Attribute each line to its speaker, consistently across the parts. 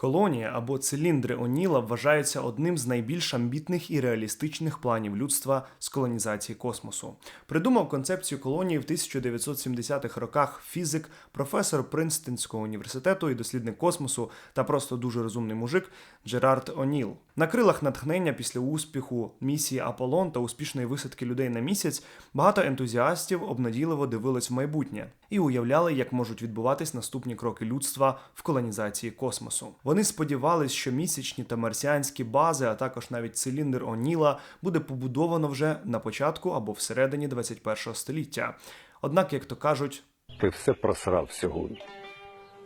Speaker 1: Колонія або циліндри Оніла вважаються одним з найбільш амбітних і реалістичних планів людства з колонізації космосу. Придумав концепцію колонії в 1970-х роках фізик, професор Принстонського університету і дослідник космосу та просто дуже розумний мужик Джерард Оніл. На крилах натхнення після успіху місії Аполлон та успішної висадки людей на місяць багато ентузіастів обнадійливо дивились в майбутнє і уявляли, як можуть відбуватись наступні кроки людства в колонізації космосу. Вони сподівались, що місячні та марсіанські бази, а також навіть циліндр Оніла, буде побудовано вже на початку або всередині 21 століття. Однак, як то кажуть,
Speaker 2: Ти все просрав сьогодні.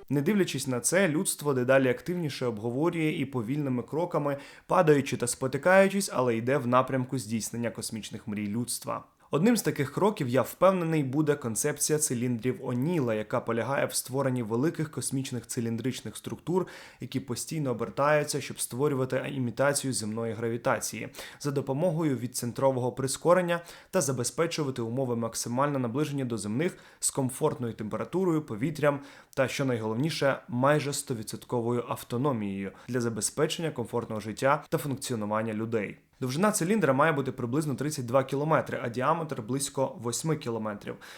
Speaker 1: не дивлячись на це, людство дедалі активніше обговорює і повільними кроками, падаючи та спотикаючись, але йде в напрямку здійснення космічних мрій людства. Одним з таких кроків, я впевнений, буде концепція циліндрів Оніла, яка полягає в створенні великих космічних циліндричних структур, які постійно обертаються, щоб створювати імітацію земної гравітації за допомогою відцентрового прискорення та забезпечувати умови максимально наближені до земних з комфортною температурою, повітрям та, що найголовніше, майже 100% автономією для забезпечення комфортного життя та функціонування людей. Довжина циліндра має бути приблизно 32 км, а діаметр близько 8 км.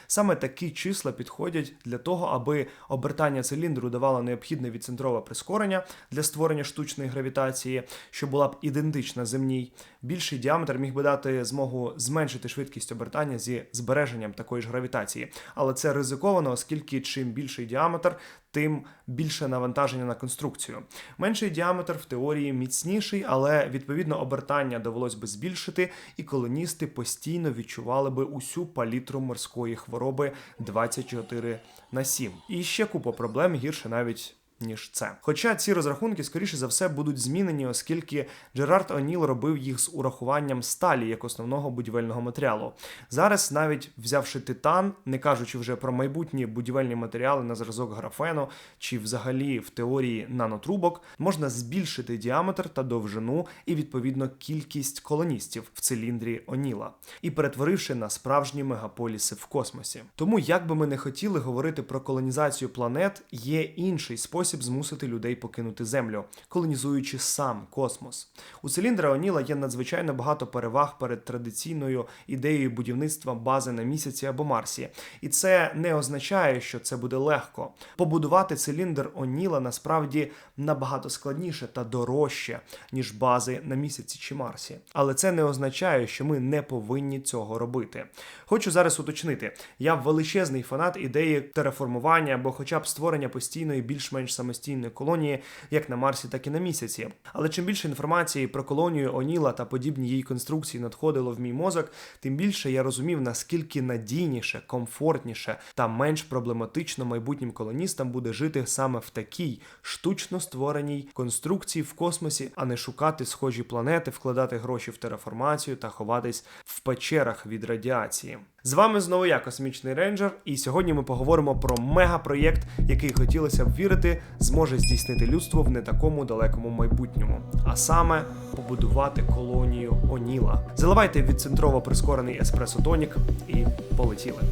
Speaker 1: Саме такі числа підходять для того, аби обертання циліндру давало необхідне відцентрове прискорення для створення штучної гравітації, що була б ідентична земній. Більший діаметр міг би дати змогу зменшити швидкість обертання зі збереженням такої ж гравітації. Але це ризиковано, оскільки чим більший діаметр, тим більше навантаження на конструкцію. Менший діаметр в теорії міцніший, але відповідно обертання довелось би збільшити, і колоністи постійно відчували би усю палітру морської хвороби 24 на 7. І ще купа проблем гірше навіть. Ніж це. Хоча ці розрахунки, скоріше за все, будуть змінені, оскільки Джерард Оніл робив їх з урахуванням сталі як основного будівельного матеріалу. Зараз, навіть взявши титан, не кажучи вже про майбутні будівельні матеріали на зразок графену чи взагалі в теорії нанотрубок, можна збільшити діаметр та довжину і відповідно кількість колоністів в циліндрі Оніла, і перетворивши на справжні мегаполіси в космосі. Тому, як би ми не хотіли говорити про колонізацію планет, є інший спосіб змусити людей покинути Землю, колонізуючи сам космос. У циліндра Оніла є надзвичайно багато переваг перед традиційною ідеєю будівництва бази на місяці або Марсі, і це не означає, що це буде легко. Побудувати циліндр Оніла насправді набагато складніше та дорожче, ніж бази на місяці чи Марсі. Але це не означає, що ми не повинні цього робити. Хочу зараз уточнити: я величезний фанат ідеї тереформування або, хоча б створення постійної більш-менш самостійної колонії, як на Марсі, так і на місяці. Але чим більше інформації про колонію Оніла та подібні її конструкції надходило в мій мозок, тим більше я розумів, наскільки надійніше, комфортніше та менш проблематично майбутнім колоністам буде жити саме в такій штучно створеній конструкції в космосі, а не шукати схожі планети, вкладати гроші в тереформацію та ховатись в печерах від радіації. З вами знову я, космічний рейнджер, і сьогодні ми поговоримо про мегапроєкт, який хотілося б вірити, зможе здійснити людство в не такому далекому майбутньому, а саме побудувати колонію Оніла. Заливайте відцентрово прискорений еспресо тонік і полетіли.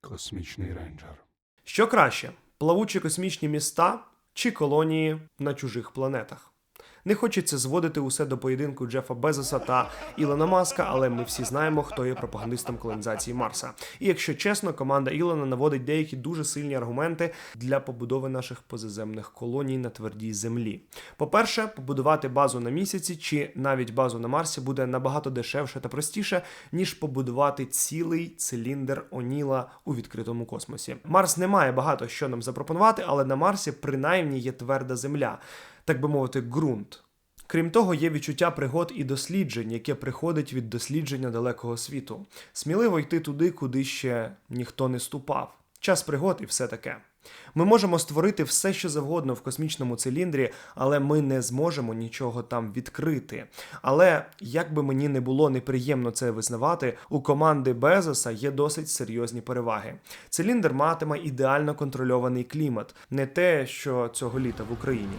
Speaker 2: Космічний рейнджер.
Speaker 1: Що краще: плавучі космічні міста чи колонії на чужих планетах? Не хочеться зводити усе до поєдинку Джефа Безоса та Ілона Маска, але ми всі знаємо, хто є пропагандистом колонізації Марса. І якщо чесно, команда Ілона наводить деякі дуже сильні аргументи для побудови наших позаземних колоній на твердій землі. По-перше, побудувати базу на місяці чи навіть базу на Марсі буде набагато дешевше та простіше, ніж побудувати цілий циліндр Оніла у відкритому космосі. Марс не має багато що нам запропонувати, але на Марсі принаймні є тверда земля так би мовити, ґрунт. Крім того, є відчуття пригод і досліджень, яке приходить від дослідження далекого світу. Сміливо йти туди, куди ще ніхто не ступав. Час пригод і все таке. Ми можемо створити все, що завгодно в космічному циліндрі, але ми не зможемо нічого там відкрити. Але як би мені не було неприємно це визнавати, у команди Безоса є досить серйозні переваги. Циліндр матиме ідеально контрольований клімат, не те, що цього літа в Україні.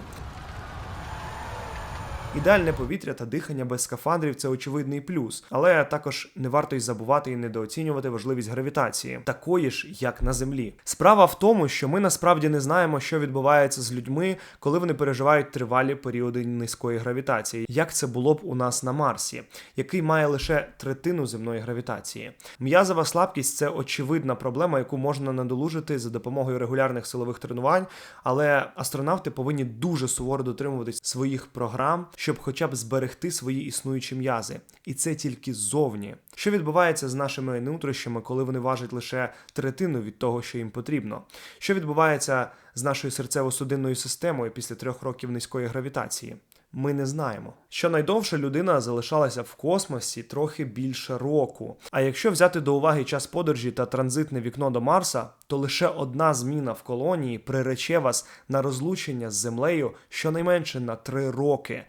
Speaker 1: Ідеальне повітря та дихання без скафандрів це очевидний плюс, але також не варто й забувати і недооцінювати важливість гравітації, такої ж, як на землі. Справа в тому, що ми насправді не знаємо, що відбувається з людьми, коли вони переживають тривалі періоди низької гравітації, як це було б у нас на Марсі, який має лише третину земної гравітації. М'язова слабкість це очевидна проблема, яку можна надолужити за допомогою регулярних силових тренувань, але астронавти повинні дуже суворо дотримуватись своїх програм, щоб хоча б зберегти свої існуючі м'язи. І це тільки ззовні. Що відбувається з нашими нутрощами, коли вони важать лише третину від того, що їм потрібно? Що відбувається з нашою серцево-судинною системою після трьох років низької гравітації? Ми не знаємо. Щонайдовше людина залишалася в космосі трохи більше року. А якщо взяти до уваги час подорожі та транзитне вікно до Марса, то лише одна зміна в колонії прирече вас на розлучення з землею щонайменше на три роки.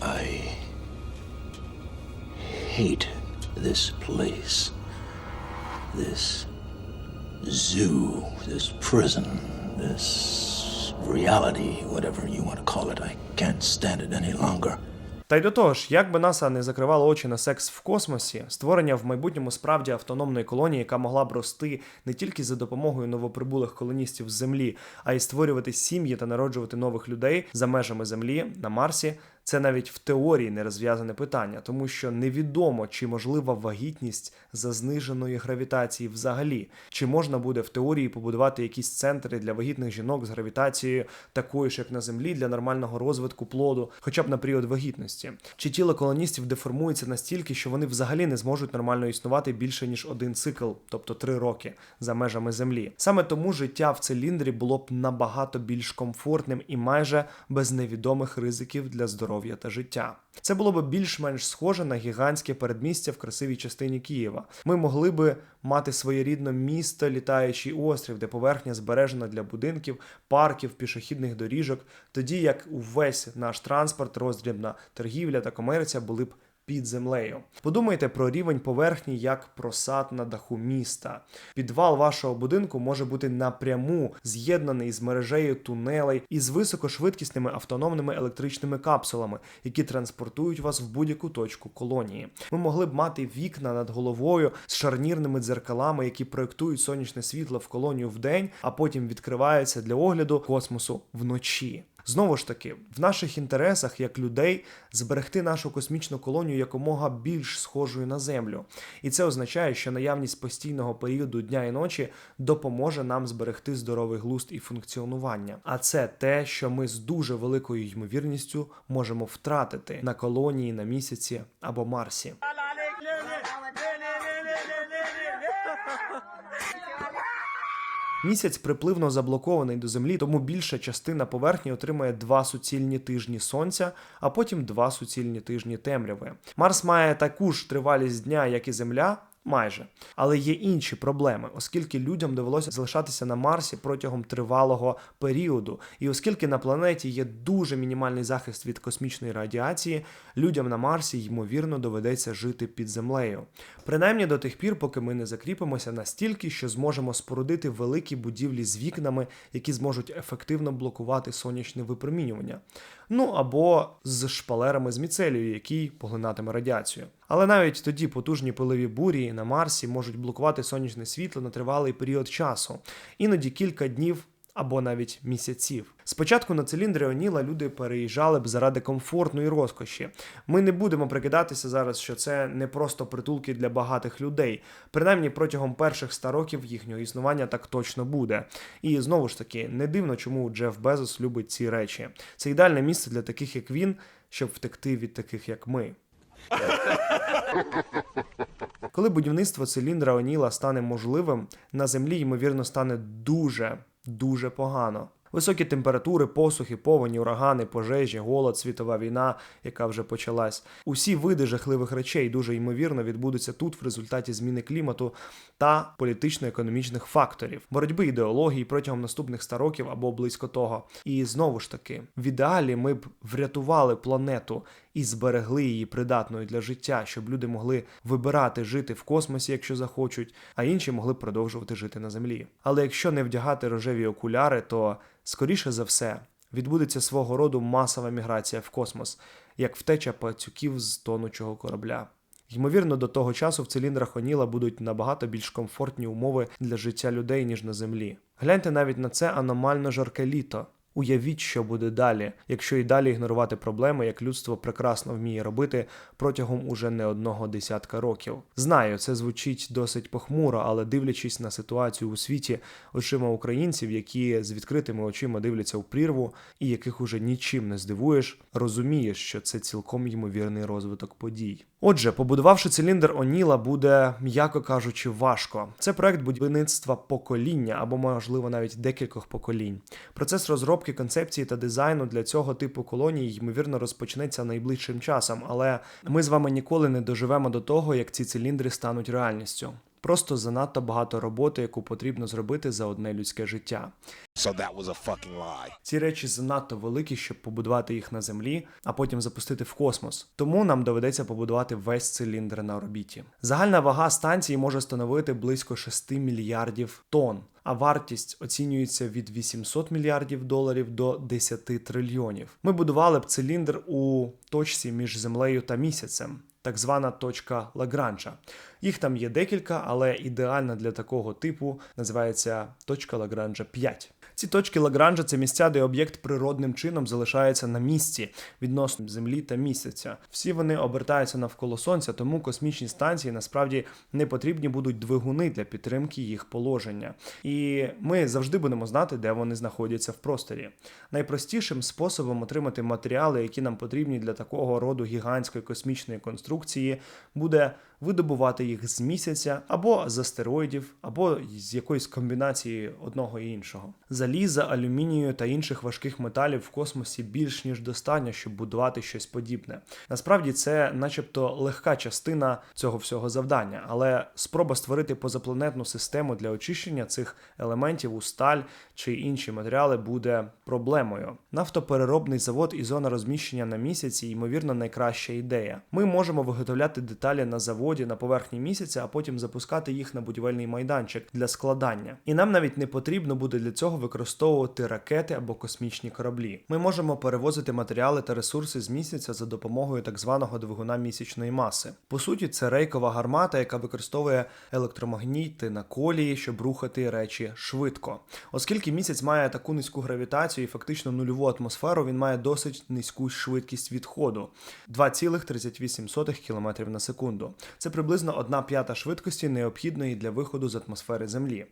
Speaker 3: I hate this place. This zoo, this prison, this reality, whatever you want to call it. I can't stand it any longer.
Speaker 1: Та й до того ж, як би НАСА не закривало очі на секс в космосі, створення в майбутньому справді автономної колонії, яка могла б рости не тільки за допомогою новоприбулих колоністів з Землі, а й створювати сім'ї та народжувати нових людей за межами Землі на Марсі. Це навіть в теорії не розв'язане питання, тому що невідомо, чи можлива вагітність за зниженої гравітації взагалі, чи можна буде в теорії побудувати якісь центри для вагітних жінок з гравітацією, такою ж як на землі, для нормального розвитку плоду, хоча б на період вагітності, чи тіло колоністів деформується настільки, що вони взагалі не зможуть нормально існувати більше ніж один цикл, тобто три роки за межами землі. Саме тому життя в циліндрі було б набагато більш комфортним і майже без невідомих ризиків для здоров'я та життя. Це було б більш-менш схоже на гігантське передмістя в красивій частині Києва. Ми могли би мати своєрідне місто, літаючий острів, де поверхня збережена для будинків, парків, пішохідних доріжок, тоді як увесь наш транспорт, роздрібна торгівля та комерція були б під землею. Подумайте про рівень поверхні як про сад на даху міста. Підвал вашого будинку може бути напряму з'єднаний з мережею тунелей і з високошвидкісними автономними електричними капсулами, які транспортують вас в будь-яку точку колонії. Ми могли б мати вікна над головою з шарнірними дзеркалами, які проєктують сонячне світло в колонію вдень, а потім відкриваються для огляду космосу вночі. Знову ж таки, в наших інтересах як людей зберегти нашу космічну колонію якомога більш схожою на Землю. І це означає, що наявність постійного періоду дня і ночі допоможе нам зберегти здоровий глузд і функціонування. А це те, що ми з дуже великою ймовірністю можемо втратити на колонії на місяці або Марсі. Місяць припливно заблокований до землі, тому більша частина поверхні отримує два суцільні тижні сонця, а потім два суцільні тижні темряви. Марс має таку ж тривалість дня, як і Земля. Майже, але є інші проблеми, оскільки людям довелося залишатися на Марсі протягом тривалого періоду, і оскільки на планеті є дуже мінімальний захист від космічної радіації, людям на Марсі ймовірно доведеться жити під землею. Принаймні до тих пір, поки ми не закріпимося настільки, що зможемо спорудити великі будівлі з вікнами, які зможуть ефективно блокувати сонячне випромінювання. Ну або з шпалерами з міцелію, який поглинатиме радіацію. Але навіть тоді потужні пиливі бурі на Марсі можуть блокувати сонячне світло на тривалий період часу, іноді кілька днів або навіть місяців. Спочатку на циліндри Оніла люди переїжджали б заради комфортної розкоші. Ми не будемо прикидатися зараз, що це не просто притулки для багатих людей. Принаймні протягом перших ста років їхнього існування так точно буде. І знову ж таки, не дивно, чому Джеф Безос любить ці речі. Це ідеальне місце для таких, як він, щоб втекти від таких, як ми. Коли будівництво циліндра Оніла стане можливим, на землі ймовірно стане дуже дуже погано. Високі температури, посухи, повені, урагани, пожежі, голод, світова війна, яка вже почалась. Усі види жахливих речей дуже ймовірно відбудуться тут в результаті зміни клімату та політично-економічних факторів, боротьби ідеології протягом наступних 100 років або близько того. І знову ж таки, в ідеалі ми б врятували планету і зберегли її придатною для життя, щоб люди могли вибирати жити в космосі, якщо захочуть, а інші могли продовжувати жити на землі. Але якщо не вдягати рожеві окуляри, то скоріше за все відбудеться свого роду масова міграція в космос, як втеча пацюків з тонучого корабля. Ймовірно, до того часу в циліндрах Оніла будуть набагато більш комфортні умови для життя людей, ніж на землі. Гляньте навіть на це аномально жарке літо. Уявіть, що буде далі, якщо і далі ігнорувати проблеми, як людство прекрасно вміє робити протягом уже не одного десятка років. Знаю, це звучить досить похмуро, але дивлячись на ситуацію у світі очима українців, які з відкритими очима дивляться в прірву і яких уже нічим не здивуєш, розумієш, що це цілком ймовірний розвиток подій. Отже, побудувавши циліндр Оніла, буде, м'яко кажучи, важко. Це проект будівництва покоління або, можливо, навіть декількох поколінь. Процес розробки концепції та дизайну для цього типу колоній, ймовірно, розпочнеться найближчим часом, але ми з вами ніколи не доживемо до того, як ці циліндри стануть реальністю. Просто занадто багато роботи, яку потрібно зробити за одне людське життя.
Speaker 4: So that was a fucking lie.
Speaker 1: Ці речі занадто великі, щоб побудувати їх на землі, а потім запустити в космос. Тому нам доведеться побудувати весь циліндр на орбіті. Загальна вага станції може становити близько 6 мільярдів тонн, а вартість оцінюється від 800 мільярдів доларів до 10 трильйонів. Ми будували б циліндр у точці між землею та місяцем. Так звана точка Лагранжа. Їх там є декілька, але ідеальна для такого типу називається точка Лагранжа 5. Ці точки Лагранжа це місця, де об'єкт природним чином залишається на місці відносно Землі та місяця. Всі вони обертаються навколо сонця, тому космічні станції насправді не потрібні будуть двигуни для підтримки їх положення. І ми завжди будемо знати, де вони знаходяться в просторі. Найпростішим способом отримати матеріали, які нам потрібні для такого роду гігантської космічної конструкції, буде видобувати їх з місяця або з астероїдів, або з якоїсь комбінації одного і іншого. Заліза, алюмінію та інших важких металів в космосі більш ніж достатньо, щоб будувати щось подібне. Насправді це, начебто, легка частина цього всього завдання, але спроба створити позапланетну систему для очищення цих елементів у сталь чи інші матеріали буде проблемою. Нафтопереробний завод і зона розміщення на місяці, ймовірно, найкраща ідея. Ми можемо виготовляти деталі на заводі на поверхні місяця, а потім запускати їх на будівельний майданчик для складання. І нам навіть не потрібно буде для цього використовувати ракети або космічні кораблі. Ми можемо перевозити матеріали та ресурси з місяця за допомогою так званого двигуна місячної маси. По суті, це рейкова гармата, яка використовує електромагніти на колії, щоб рухати речі швидко. Оскільки місяць має таку низьку гравітацію і фактично нульову атмосферу, він має досить низьку швидкість відходу 2,38 км на секунду. Це приблизно 1 п'ята швидкості необхідної для виходу з атмосфери Землі.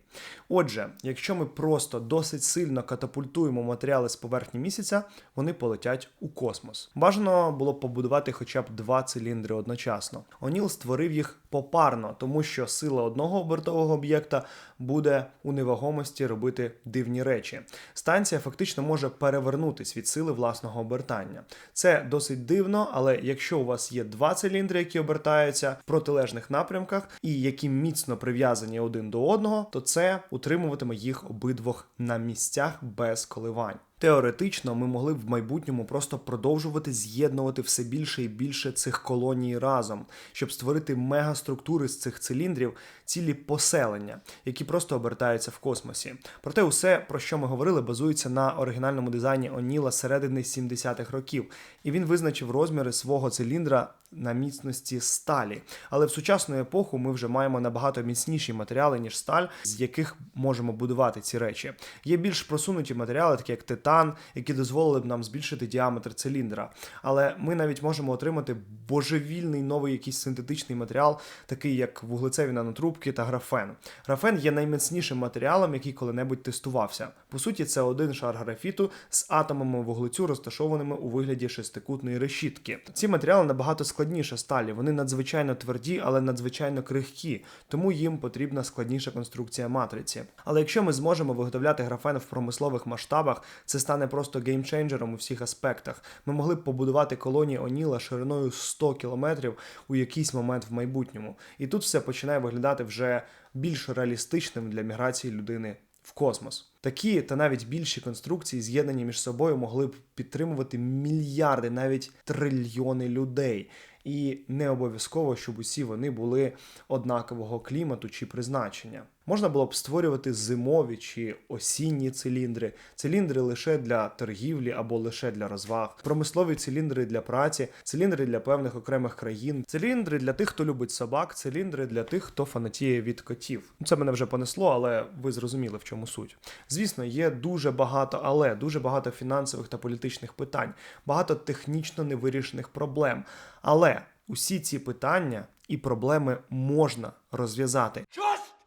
Speaker 1: Отже, якщо ми просто досить сильно катапультуємо матеріали з поверхні місяця, вони полетять у космос. Бажано було побудувати хоча б два циліндри одночасно. Оніл створив їх попарно, тому що сила одного обертового об'єкта буде у невагомості робити дивні речі. Станція фактично може перевернутись від сили власного обертання. Це досить дивно, але якщо у вас є два циліндри, які обертаються в протилежних напрямках і які міцно прив'язані один до одного, то це утримуватиме їх обидвох на місцях без коливань. Теоретично ми могли б в майбутньому просто продовжувати з'єднувати все більше і більше цих колоній разом, щоб створити мегаструктури з цих циліндрів, цілі поселення, які просто обертаються в космосі. Проте, усе, про що ми говорили, базується на оригінальному дизайні Оніла середини 70-х років, і він визначив розміри свого циліндра на міцності сталі. Але в сучасну епоху ми вже маємо набагато міцніші матеріали, ніж сталь, з яких можемо будувати ці речі. Є більш просунуті матеріали, такі як титан, які дозволили б нам збільшити діаметр циліндра. Але ми навіть можемо отримати божевільний новий якийсь синтетичний матеріал, такий як вуглецеві нанотрубки та графен. Графен є найміцнішим матеріалом, який коли-небудь тестувався. По суті, це один шар графіту з атомами вуглецю, розташованими у вигляді шестикутної решітки. Ці матеріали набагато складніше сталі, вони надзвичайно тверді, але надзвичайно крихкі, тому їм потрібна складніша конструкція матриці. Але якщо ми зможемо виготовляти графен в промислових масштабах, це стане просто геймченджером у всіх аспектах. Ми могли б побудувати колонії Оніла шириною 100 кілометрів у якийсь момент в майбутньому. І тут все починає виглядати вже більш реалістичним для міграції людини в космос. Такі та навіть більші конструкції, з'єднані між собою, могли б підтримувати мільярди, навіть трильйони людей. І не обов'язково, щоб усі вони були однакового клімату чи призначення. Можна було б створювати зимові чи осінні циліндри, циліндри лише для торгівлі або лише для розваг, промислові циліндри для праці, циліндри для певних окремих країн, циліндри для тих, хто любить собак, циліндри для тих, хто фанатіє від котів. Це мене вже понесло, але ви зрозуміли, в чому суть. Звісно, є дуже багато, але дуже багато фінансових та політичних питань, багато технічно невирішених проблем. Але усі ці питання і проблеми можна розв'язати.
Speaker 5: Just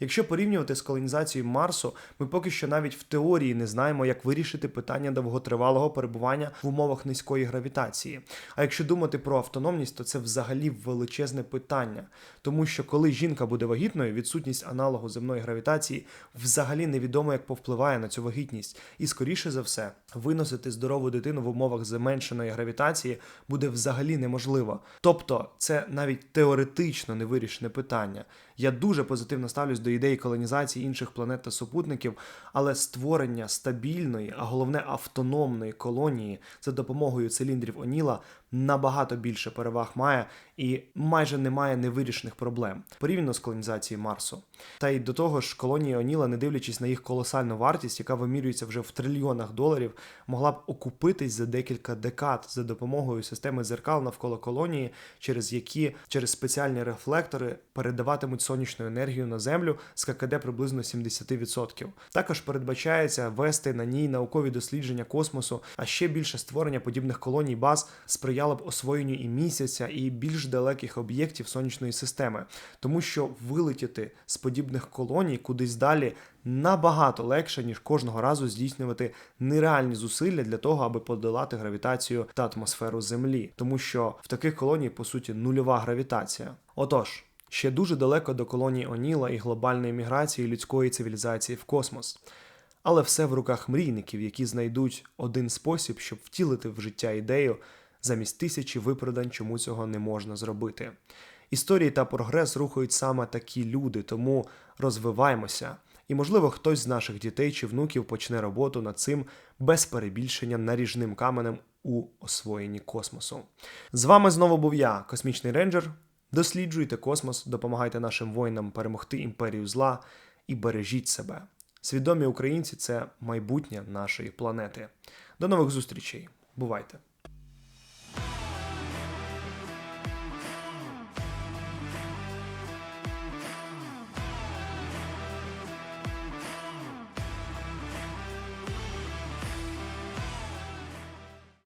Speaker 1: Якщо порівнювати з колонізацією Марсу, ми поки що навіть в теорії не знаємо, як вирішити питання довготривалого перебування в умовах низької гравітації. А якщо думати про автономність, то це взагалі величезне питання, тому що коли жінка буде вагітною, відсутність аналогу земної гравітації взагалі невідомо, як повпливає на цю вагітність, і скоріше за все, виносити здорову дитину в умовах зменшеної гравітації буде взагалі неможливо. Тобто, це навіть теоретично невирішене питання. Я дуже позитивно ставлюсь до ідеї колонізації інших планет та супутників, але створення стабільної, а головне автономної колонії за допомогою циліндрів Оніла набагато більше переваг має і майже немає невирішених проблем порівняно з колонізацією Марсу. Та й до того ж, колонія Оніла, не дивлячись на їх колосальну вартість, яка вимірюється вже в трильйонах доларів, могла б окупитись за декілька декад за допомогою системи дзеркал навколо колонії, через які через спеціальні рефлектори передаватимуть сонячну енергію на землю з ККД приблизно 70%. Також передбачається вести на ній наукові дослідження космосу, а ще більше створення подібних колоній баз сприяло б освоєнню і місяця, і більш далеких об'єктів сонячної системи, тому що вилетіти з подібних колоній кудись далі набагато легше, ніж кожного разу здійснювати нереальні зусилля для того, аби подолати гравітацію та атмосферу Землі, тому що в таких колоній по суті нульова гравітація. Отож. Ще дуже далеко до колонії Оніла і глобальної міграції людської цивілізації в космос. Але все в руках мрійників, які знайдуть один спосіб, щоб втілити в життя ідею замість тисячі виправдань, чому цього не можна зробити. Історії та прогрес рухають саме такі люди, тому розвиваємося. І, можливо, хтось з наших дітей чи внуків почне роботу над цим без перебільшення наріжним каменем у освоєнні космосу. З вами знову був я, космічний рейнджер. Досліджуйте космос, допомагайте нашим воїнам перемогти імперію зла і бережіть себе. Свідомі українці це майбутнє нашої планети. До нових зустрічей. Бувайте!